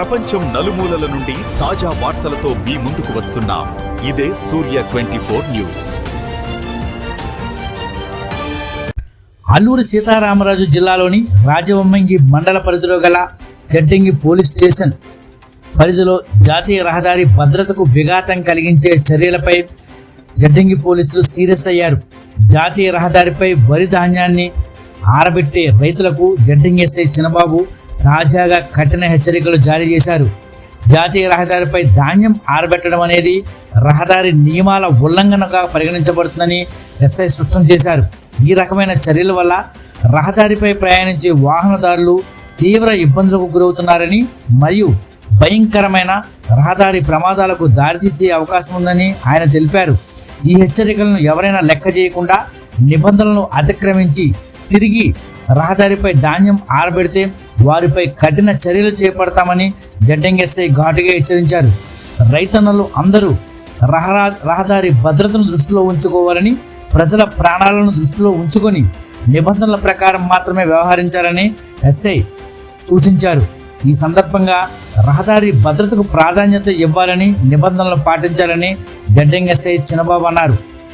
ప్రపంచం నలుమూలల నుండి తాజా వార్తలతో మీ ముందుకు వస్తున్నాం. ఇదే Surya twenty four news. Alluri Sitaramaraju జిల్లాలోని రాజవమ్మంగి మండల పరిధిలో గల జడ్డంగి పోలీస్ స్టేషన్ పరిధిలో జాతీయ రహదారి భద్రతకు విఘాతం కలిగించే చర్యలపై జడ్డంగి పోలీసులు సీరియస్ అయ్యారు. జాతీయ రహదారిపై వరి ధాన్యాన్ని ఆరబెట్టే రైతులకు జడ్డంగి ఎస్ఐ చిన్నబాబు తాజాగా కఠిన హెచ్చరికలు జారీ చేశారు. జాతీయ రహదారిపై ధాన్యం ఆరబెట్టడం అనేది రహదారి నియమాల ఉల్లంఘనగా పరిగణించబడుతుందని ఎస్ఐ స్పష్టం చేశారు. ఈ రకమైన చర్యల వల్ల రహదారిపై ప్రయాణించే వాహనదారులు తీవ్ర ఇబ్బందులకు గురవుతున్నారని మరియు భయంకరమైన రహదారి ప్రమాదాలకు దారితీసే అవకాశం ఉందని ఆయన తెలిపారు. ఈ హెచ్చరికలను ఎవరైనా లెక్క చేయకుండా నిబంధనలను అతిక్రమించి తిరిగి రహదారిపై ధాన్యం ఆరబెడితే వారిపై కఠిన చర్యలు చేపడతామని జడ్డంగెస్ఐ ఘాటుగా హెచ్చరించారు. రైతన్నలు అందరూ రహరా రహదారి భద్రతను దృష్టిలో ఉంచుకోవాలని ప్రజల ప్రాణాలను దృష్టిలో ఉంచుకొని నిబంధనల ప్రకారం మాత్రమే వ్యవహరించాలని ఎస్ఐ సూచించారు. ఈ సందర్భంగా రహదారి భద్రతకు ప్రాధాన్యత ఇవ్వాలని నిబంధనలు పాటించాలని జడ్డంగెస్ఐ చిన్నబాబు అన్నారు.